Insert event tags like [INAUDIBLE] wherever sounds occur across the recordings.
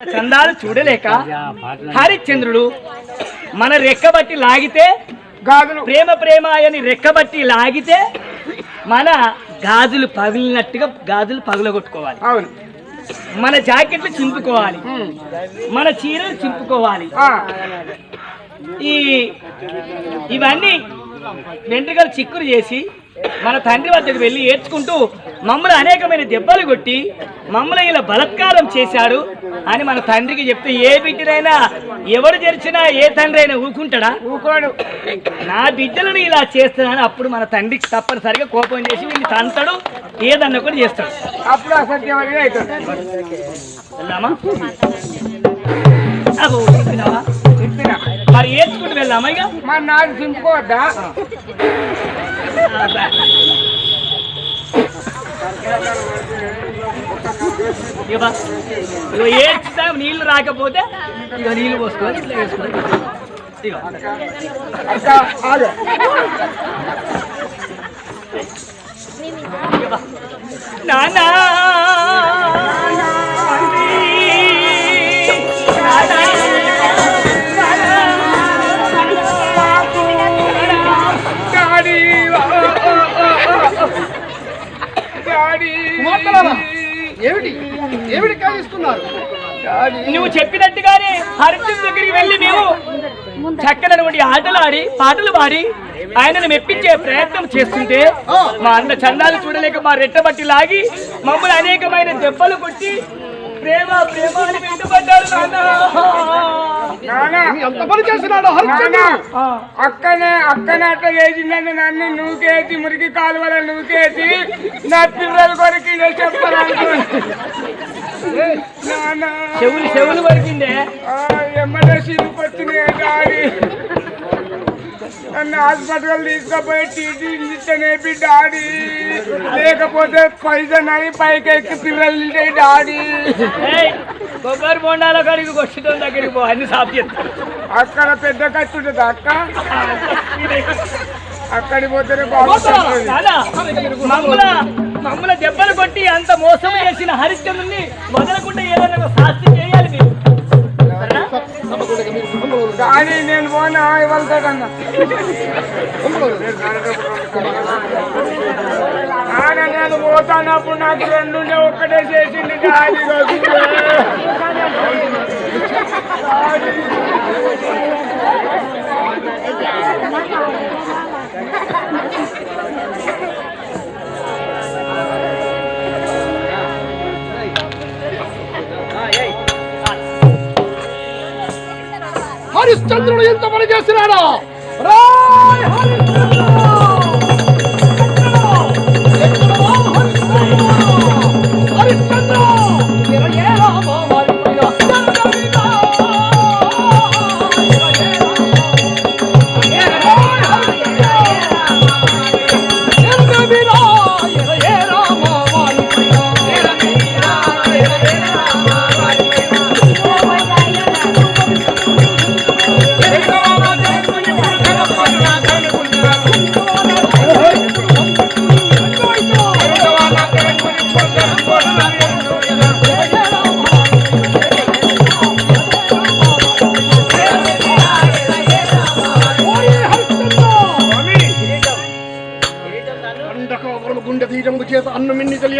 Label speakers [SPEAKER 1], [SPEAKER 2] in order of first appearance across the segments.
[SPEAKER 1] చందాలు చూడలేక హరిశ్చంద్రుడు మన రెక్కబట్టి లాగితే
[SPEAKER 2] గాజులు.
[SPEAKER 1] ప్రేమ ప్రేమ అని రెక్కబట్టి లాగితే మన గాజులు పగిలినట్టుగా గాజులు పగులగొట్టుకోవాలి.
[SPEAKER 2] అవును.
[SPEAKER 1] మన జాకెట్లు చింపుకోవాలి. మన చీరలు చింపుకోవాలి.
[SPEAKER 2] ఆ,
[SPEAKER 1] ఈ ఇవన్నీ వెంట్రుకలు చిక్కులు చేసి మన తండ్రి వద్దకు వెళ్ళి ఏడ్చుకుంటూ మమ్మల్ని అనేకమైన దెబ్బలు కొట్టి మమ్మల్ని ఇలా బలత్కారం చేశాడు అని మన తండ్రికి చెప్తే ఏ బిడ్డనైనా ఎవరు తెరిచినా ఏ తండ్రి అయినా ఊరుకుంటాడా?
[SPEAKER 2] ఊకోడు
[SPEAKER 1] నా బిడ్డలను ఇలా చేస్తున్నాను అప్పుడు మన తండ్రికి తప్పనిసరిగా కోపం చేసి వీళ్ళు తంతాడు ఏదన్నా కూడా చేస్తాడు.
[SPEAKER 2] అప్పుడు అసత్యమని
[SPEAKER 1] మరి ఏడ్చుకుంటూ వెళ్దామా ఇక?
[SPEAKER 2] మరి నాకు చింపుకోవద్దా.
[SPEAKER 1] ఇగో ఏడ్చుతా నీళ్ళు రాకపోతే ఇక నీళ్ళు పోసుకోవాలి ఇట్లా ఇగో
[SPEAKER 2] అక్క
[SPEAKER 1] నువ్వు చెప్పినట్టుగానే హరిచంద్ర దగ్గరికి వెళ్ళి మేము చక్కనటువంటి ఆటలు ఆడి పాటలు పాడి ఆయనను మెప్పించే ప్రయత్నం చేస్తుంటే మా అన్న చందాలు చూడలేక మా రెట్టబట్టి లాగి మమ్మల్ని అనేకమైన దెబ్బలు కొట్టి ప్రేమ అని వెంటబడ్డారు
[SPEAKER 3] ఎంత పని
[SPEAKER 2] అక్కనే అక్కనే అట్లా చేసిందని నన్ను నూకేసి మురికి కాలువల నూకేసి నా పిల్లల కొరకు ఇదే చెప్పాలనుకో నానా
[SPEAKER 1] చెవులు చెవులు వరికిందే
[SPEAKER 2] ఎమ్మటే సిరుపు వచ్చినాయి డాడీ నన్ను హాస్పిటల్ తీసుకుపోయి టీటీ ఇస్తేనేపి డాడీ లేకపోతే పైసన్ అని పైకి ఎక్కి పిల్లలు ఉంటాయి డాడీ.
[SPEAKER 1] కొబ్బరి బొండాల కాడికి కొట్టడం దగ్గరికి పో అన్ని సాఫ్ చేస్తాను
[SPEAKER 2] అక్కడ పెద్ద ఖర్చు ఉంటుంది అక్క? అక్కడికి పోతేనే
[SPEAKER 1] నాన్న, మమ్మల మమ్మల దెబ్బలు కొట్టి అంత మోసం చేసిన హరిశ్చంద్రుని వదలకుండా ఏదైనా ఒక శాస్త్రి చేయాలి మీరు?
[SPEAKER 2] కానీ నేను పోనా ఇవ్వతాడన్నా నాన్న నేను పోతానప్పుడు నాకు రెండు ఒక్కటే చేసింది. డాడీ రోజు [LAUGHS]
[SPEAKER 3] హరిశ్చంద్రుడు ఎంత పని చేసినాడా రాయ్ హరిశ్చంద్ర! ఎక్కడో హరిశ్చంద్ర!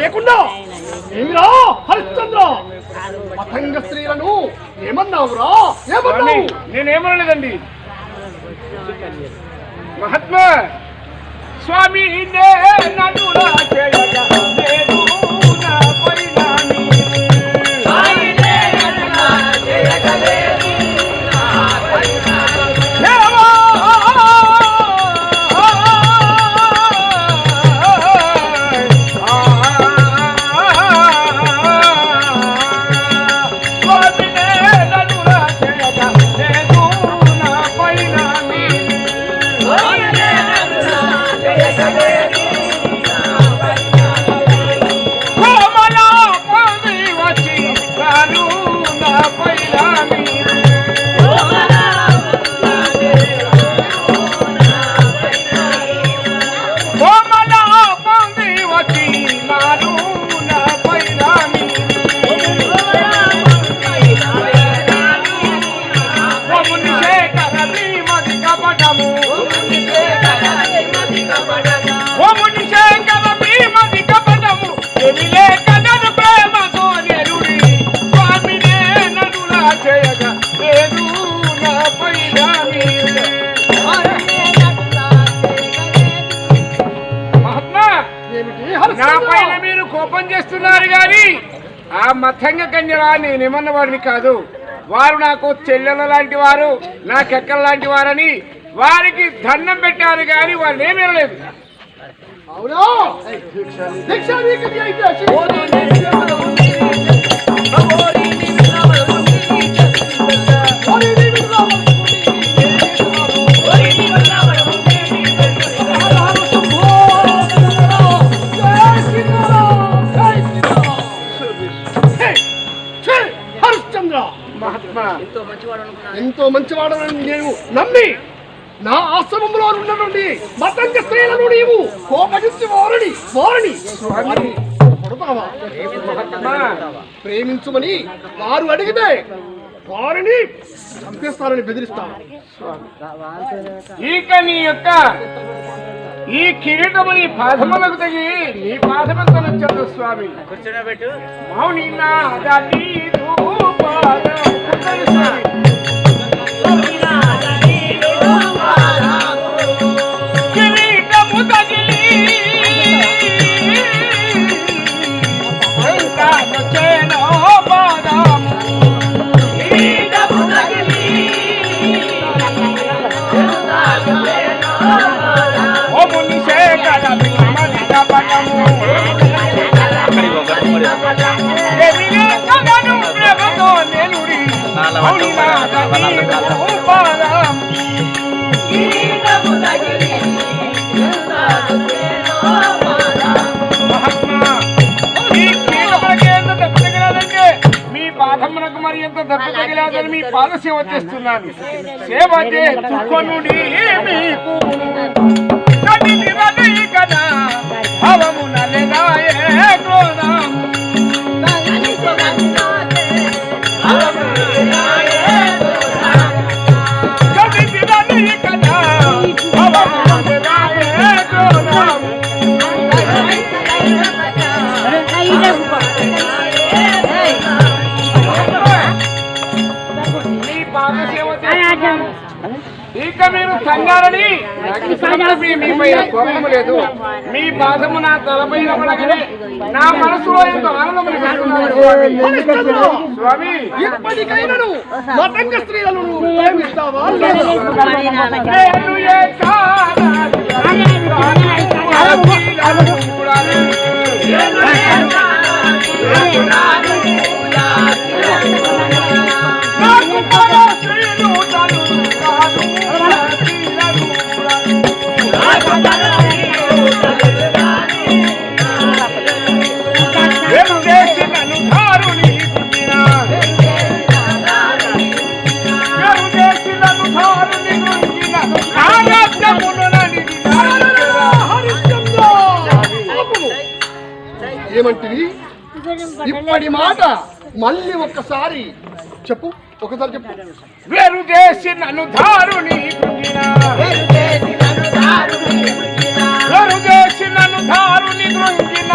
[SPEAKER 3] లేకుండా ఏమిరా? హరిశ్చంద్ర! పతంగ స్త్రీలను ఏమన్నావురా? ఏమన్నావు?
[SPEAKER 2] నేనేమనలేదండి. మహాత్మా స్వామి నే నన్ను కోపం చేస్తున్నారు గాని ఆ మతంగ కన్యరా నేనేమన్న వారిని కాదు. వారు నాకు చెల్లెల లాంటి వారు నాకెక్కల లాంటి వారని వారికి దండం పెట్టారు కానీ వారు ఏమీ లేదు
[SPEAKER 3] అవునా? అయితే ఎంతో మంచివాడని నేను నమ్మి నా ఆశ్రమంలో ఉన్నటువంటి మతంగ స్త్రీలను నీవు కోపగించి వారిని వారిని ప్రేమించుమని వారు అడిగితే వారిని చంపేస్తానని బెదిరిస్తాను
[SPEAKER 2] ఇక నీ యొక్క ఈ కిరీటము నీ పాదములకు తగి నీ పాదమంతా నచ్చదు స్వామి. మౌని నాదని పాదం స్వామి. కిరీటము మరి ఎంత దెబ్బ తగిలాదని మీ పాద సేవ చేస్తున్నాను సేవ చేస్తుకొనుడి మీకు కదా భవమున లెగాయే క్రోధం పైన కోపము లేదు. మీ పాదము నా తలపైన పడగానే నా మనసులో ఎంతో ఆనందం స్వామి.
[SPEAKER 3] మతంగ స్త్రీలను ప్రేమిస్తావా?
[SPEAKER 2] నాకు
[SPEAKER 3] ఏమంటివి ఇప్పటి మాట మళ్ళీ ఒక్కసారి చెప్పు ఒకసారి చెప్పు.
[SPEAKER 2] వేరు చేసి నన్ను దారుని వేరు చేసి నన్ను దారుని గృంగిన.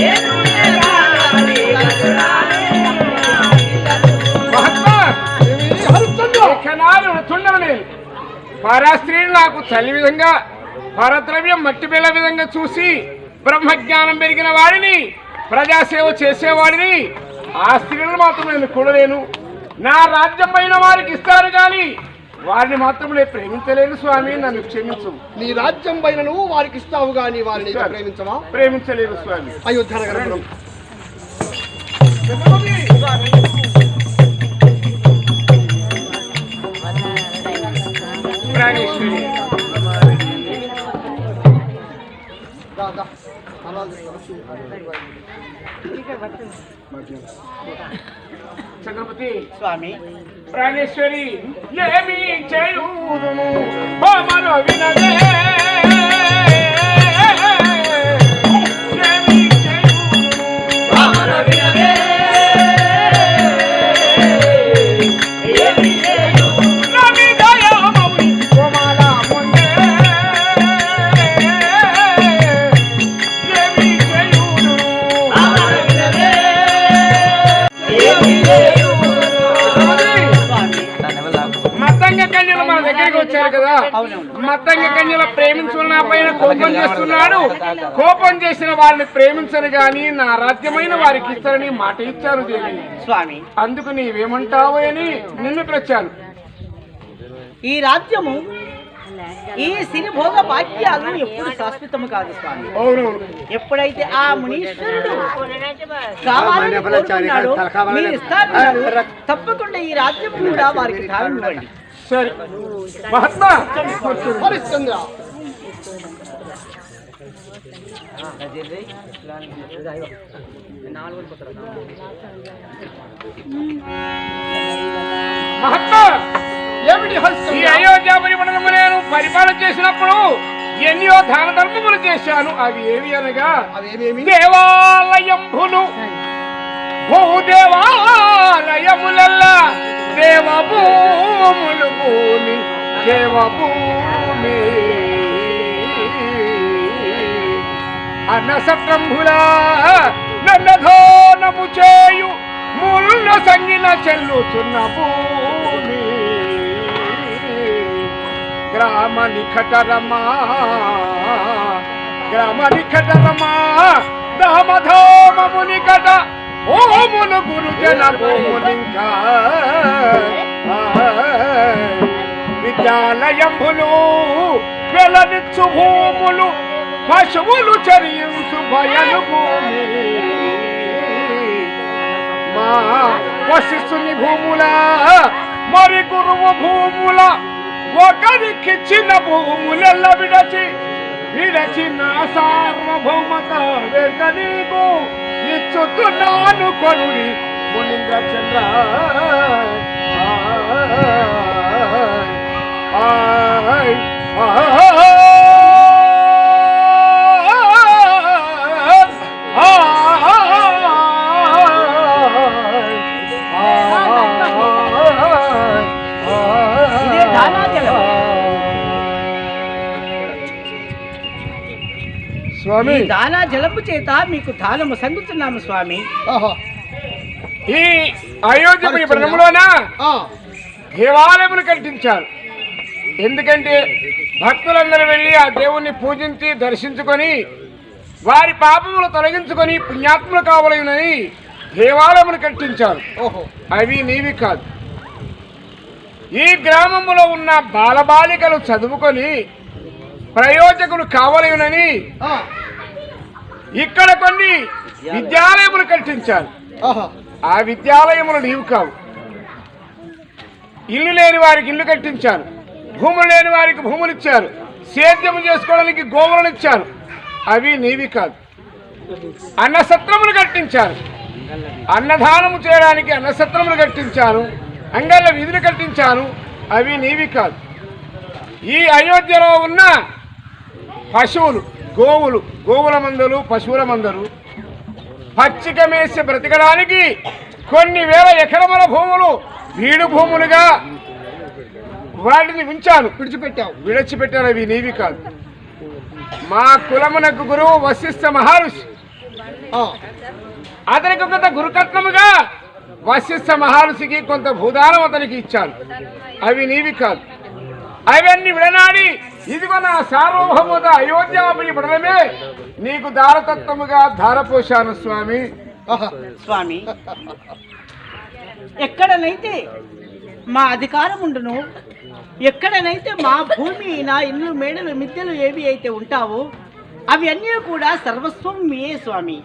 [SPEAKER 2] లేకున. క్షణాలు తుండమని పరస్త్రీని నాకు తల్లి విధంగా పరద్రవ్యం మట్టి బిళ్ళ విధంగా చూసి బ్రహ్మజ్ఞానం పెరిగిన వాడిని ప్రజాసేవ చేసేవాడిని ఆ స్త్రీలను మాత్రం నేను కూడలేను నా రాజ్యం పైన వారికి ఇస్తారు కానీ వారిని మాత్రం నేను ప్రేమించలేను స్వామి నన్ను క్షమించు.
[SPEAKER 3] నీ రాజ్యం పైనను వారికి ఇస్తావు గాని వారిని ప్రేమించవా?
[SPEAKER 2] ప్రేమించలేను స్వామి.
[SPEAKER 3] అయోధ్య
[SPEAKER 2] ప్రాణేశ్వరి
[SPEAKER 3] దా, దా. అలా
[SPEAKER 2] చక్రవర్తి
[SPEAKER 1] స్వామి.
[SPEAKER 2] ప్రాణేశ్వరి ఏమి చేయుదును మరో వినదే. మత్తంగ కన్యల ప్రేమించుకున్న నా పైన కోపం చేస్తున్నాడు. కోపం చేసిన వారిని ప్రేమించను గాని నా రాజ్యమైన వారికి ఇస్తారని మాట ఇచ్చారు దేవి
[SPEAKER 4] స్వామి.
[SPEAKER 2] అందుకు నీవేమంటావు అని నిన్ను పిలిచాను
[SPEAKER 4] ఈ రాజ్యము ఈ సిరి భోగ భాగ్యాలు ఎప్పుడు శాశ్వతము కాదు స్వామి. ఎప్పుడైతే ఆ మునీశ్వరుడు కావాలని కోరుకున్నాడో మీరు ఇస్తారన్నారు తప్పకుండా ఈ రాజ్యం కూడా వారికి దానం
[SPEAKER 2] సరే. మహాత్మా.
[SPEAKER 3] హరిశ్చంద్ర
[SPEAKER 2] మహాత్మా.
[SPEAKER 3] ఏమిటి
[SPEAKER 2] ఈ
[SPEAKER 3] హరిశ్చంద్ర
[SPEAKER 2] అయోధ్య పరిమళము నేను పరిపాలన చేసినప్పుడు ఎన్నో దాన ధర్మములు చేశాను. అవి ఏవి అనగా
[SPEAKER 3] అవేమేమి
[SPEAKER 2] దేవాలయంబులు భూదేవాలయములల్లా దేవభూములు భూమి దేవభూమి. అన్నసత్రంభులా నన్నధోనము చేయు ముళ్ళ సంగిన చెల్లుచున్న భూమి. గ్రామ నిఖటరమా గ్రామ నిఖటరమా దామధామము నికట ఓములు గురుజన భూములింకా విద్యాలయంబులు వెలనిచ్చు భూములు పశువులు చరించు బయలు భూమి మా వశిష్ఠుని భూముల మరి గురువు భూముల ఒకరికిచ్చిన భూములెల్ల విడచి విడచి నా సార్వభౌమత వెంట ಇಚ್ಚುತ್ತು ನಾನು ಕೊಡುಡಿ ಮುನಿಂದ್ರ ಚಂದ್ರ ಆಯ್
[SPEAKER 4] ಆಯ್ ಆಯ್
[SPEAKER 2] స్వామి.
[SPEAKER 4] దానా జలపు చేత మీకు దానము సంగుతున్నాము స్వామి.
[SPEAKER 2] ఈ అయోధ్య దేవాలయమును కట్టించారు. ఎందుకంటే భక్తులందరూ వెళ్ళి ఆ దేవుణ్ణి పూజించి దర్శించుకొని వారి పాపములు తొలగించుకొని పుణ్యాత్ములు కావాలని దేవాలయమును కట్టించారు.
[SPEAKER 3] ఓహో.
[SPEAKER 2] అవి నీవి కాదు. ఈ గ్రామములో ఉన్న బాలబాలికలు చదువుకొని ప్రయోజకులు కావలేనని ఇక్కడ కొన్ని విద్యాలయములు కట్టించారు. ఆ విద్యాలయములు నీవు కావు. ఇల్లు లేని వారికి ఇల్లు కట్టించాను భూములు లేని వారికి భూములు ఇచ్చారు. సేద్యం చేసుకోవడానికి గోవులను ఇచ్చారు. అవి నీవి కాదు. అన్నసత్రములు కట్టించారు. అన్నదానము చేయడానికి అన్నసత్రములు కట్టించాను. అంగళ్ళ విధులు కట్టించాను. అవి నీవి కాదు. ఈ అయోధ్యలో ఉన్న పశువులు గోవులు గోవుల మందలు పశువుల మందలు. పచ్చిక మేసి బ్రతకడానికి కొన్ని వేల ఎకరముల భూములు వీడు భూములుగా వాటిని ఉంచాను.
[SPEAKER 3] విడిచిపెట్టావు.
[SPEAKER 2] విడిచిపెట్టాను అవి నీవి కాదు. మా కులమునకు గురువు వశిష్ఠ మహర్షి. అతనికి కొంత గురుకట్నముగా వశిష్ఠ మహర్షికి కొంత భూదానం అతనికి ఇచ్చాను. అవి నీవి కాదు. అవన్నీ విడనాడి ఇదిగో నా సార్వభౌమత అయోధ్యాపి పడడమే నీకు దారతత్వముగా ధారపోశాను స్వామి.
[SPEAKER 4] స్వామి ఎక్కడనైతే మా అధికారం ఉండును ఎక్కడనైతే మా భూమి నా ఇల్లు మేడలు మిద్దెలు ఏవి అయితే ఉంటావో అవి అన్నీ కూడా సర్వస్వం మీయే స్వామి.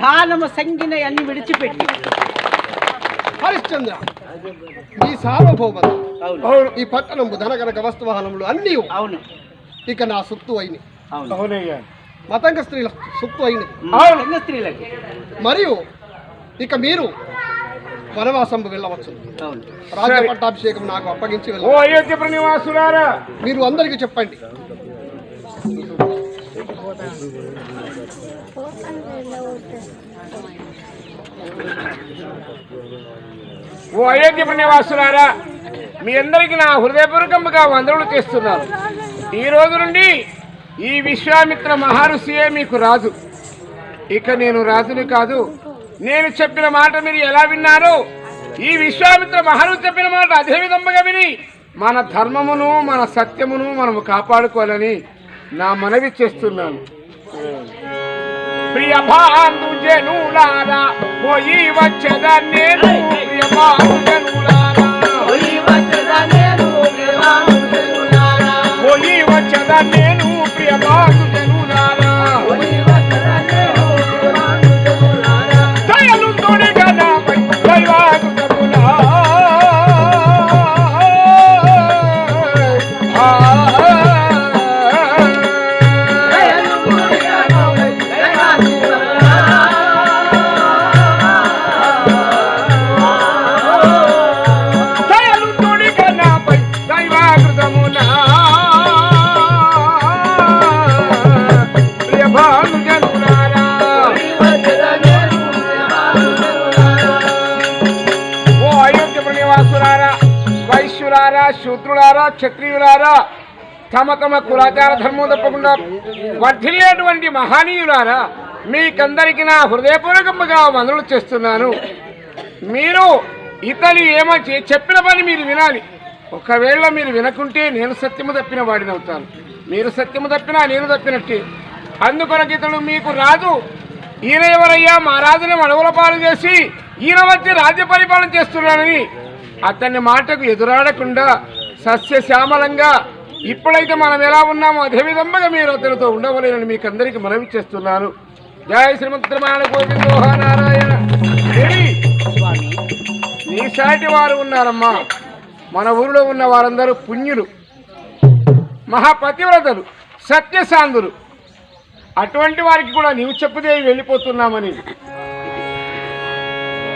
[SPEAKER 4] దానము సంగిన అన్ని విడిచిపెట్టి.
[SPEAKER 3] హరిశ్చంద్ర ఈ సార్వభౌమత.
[SPEAKER 4] అవును.
[SPEAKER 3] ఈ పట్టణము ధనకనక వస్తువాహనములు అన్నీ
[SPEAKER 4] అవును.
[SPEAKER 3] ఇక నా సొత్తు అయినవి
[SPEAKER 2] అవునయ్యా.
[SPEAKER 3] మతంగ స్త్రీల సొత్తు అయినది.
[SPEAKER 4] సంఘ స్త్రీలకి.
[SPEAKER 3] మరియు ఇక మీరు వనవాసంబు వెళ్ళవచ్చు.
[SPEAKER 4] అవును.
[SPEAKER 3] రాజ్య
[SPEAKER 2] సరే.
[SPEAKER 3] పట్టాభిషేకం నాకు అప్పగించి మీరు అందరికీ చెప్పండి.
[SPEAKER 2] ఓ అయోధ్య ప్రణివాసులారా. మీ అందరికీ నా హృదయపూర్వకంగా వందనలు చేస్తున్నాను. ఈ రోజు నుండి ఈ విశ్వామిత్ర మహర్షియే మీకు రాజు. ఇక నేను రాజుని కాదు నేను చెప్పిన మాట మీరు ఎలా విన్నారో ఈ విశ్వామిత్ర మహర్షి చెప్పిన మాట అదే విధంగా విని మన ధర్మమును మన సత్యమును మనము కాపాడుకోవాలని నా మనవి చేస్తున్నాను. ప్రియ బాంధు జనులారా పోయి వచ్చేదా నేను ప్రియ బాంధు జనులారా నేను ప్రియ బాంధు జనులారా వైశ్యులారా శూద్రులారా క్షత్రియులారా తమ తమ కులాచార ధర్మం తప్పకుండా వర్ధిల్లేటువంటి మహనీయులారా మీకందరికీ నా హృదయపూర్వకంగా మనులు చేస్తున్నాను. మీరు ఇతని ఏమో చెప్పిన పని మీరు వినాలి. ఒకవేళ మీరు వినకుంటే నేను సత్యము తప్పిన వాడిని అవుతాను. మీరు సత్యము తప్పినా నేను తప్పినట్టే. అందుకొరకు ఇతడు మీకు రాదు ఈయన ఎవరయ్యా? మా రాజుని అడవుల పాలు చేసి ఈయన వచ్చి రాజ్య పరిపాలన చేస్తున్నానని అతని మాటకు ఎదురాడకుండా సస్యశ్యామలంగా ఇప్పుడైతే మనం ఎలా ఉన్నామో అదే విధంగా మీరు అతనితో ఉండవలేనని మీకు అందరికీ మనవి చేస్తున్నాను. జయ శ్రీమంత్రమాణ గోవిందోహ నారాయణ దేవి,
[SPEAKER 4] స్వామి.
[SPEAKER 2] నీ సాటి వారు ఉన్నారమ్మా. మన ఊరిలో ఉన్న వారందరూ పుణ్యులు. మహాపతివ్రతలు సత్యశాంతులు అటువంటి వారికి కూడా నీవు చెప్పుదే వెళ్ళిపోతున్నామని.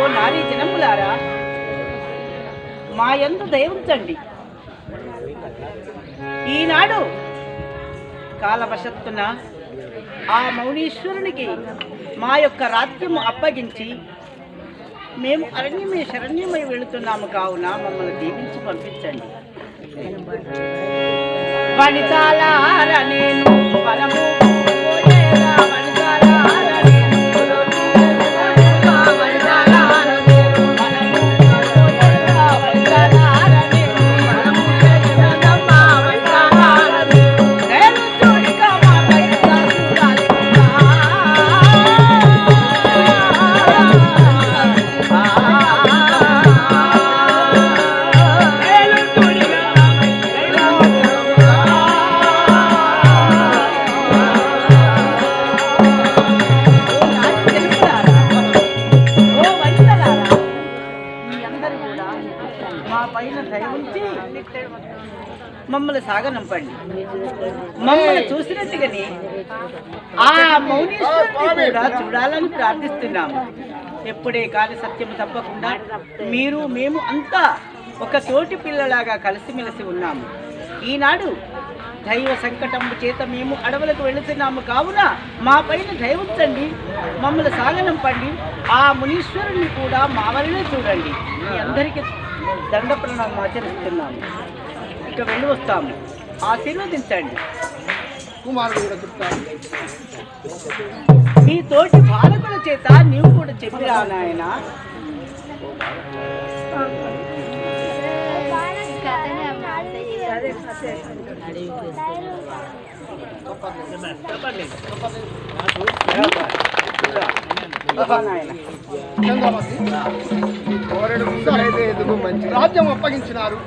[SPEAKER 4] ఓ నారీ జనములారా మా ఎందు దయవుంచండి. ఈనాడు కాలవశత్తున ఆ మౌనీశ్వరునికి మా యొక్క రాజ్యము అప్పగించి మేము అరణ్యమే శరణ్యమై వెళుతున్నాము కావున మమ్మల్ని దీవించి పంపించండి. వనితాలార నేను వనము మమ్మల్ని సాగనంపండి. మమ్మల్ని చూసినట్టుగానే ఆ మౌనీశ్వరుని కూడా చూడాలని ప్రార్థిస్తున్నాము. ఎప్పుడే కాని సత్యం తప్పకుండా మీరు మేము అంతా ఒక తోటి పిల్లలాగా కలిసిమెలిసి ఉన్నాము. ఈనాడు దైవ సంకటము చేత మేము అడవులకు వెళుతున్నాము. కావున మా పైన దయవుంచండి. మమ్మల్ని సాగనంపండి. ఆ మునీశ్వరుని కూడా మా వలనే చూడండి. మీ అందరికీ దండ ప్రణామం ఆచరిస్తున్నాము. ఇక వెళ్ళి వస్తాము. ఆశీర్వదించండి.
[SPEAKER 3] కుమారుడు కూడా చెప్తాను
[SPEAKER 4] మీ తోటి బాలకుల చేత నీవు కూడా చెప్పిరా నాయన. నాయన
[SPEAKER 3] రాజ్యం అప్పగించినారు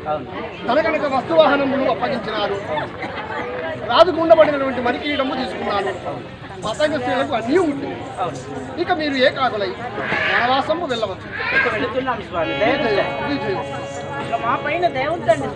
[SPEAKER 3] తనకనక వస్తువాహనములు అప్పగించినారు రాజుకు ఉండబడినటువంటి మరికిరీడము తీసుకున్నాను పతంగ స్త్రీలకు అన్నీ ఉంటుంది ఇక మీరు ఏ కాకులై వనవాసము వెళ్ళవచ్చు
[SPEAKER 4] ఇక వెళుతున్నాం స్వామి దయవుంచండి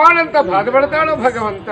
[SPEAKER 2] ಭಗವಾನ್ ಅಂತ ಬಾಧಪಡ್ತಾಳೋ ಭಗವಂತ?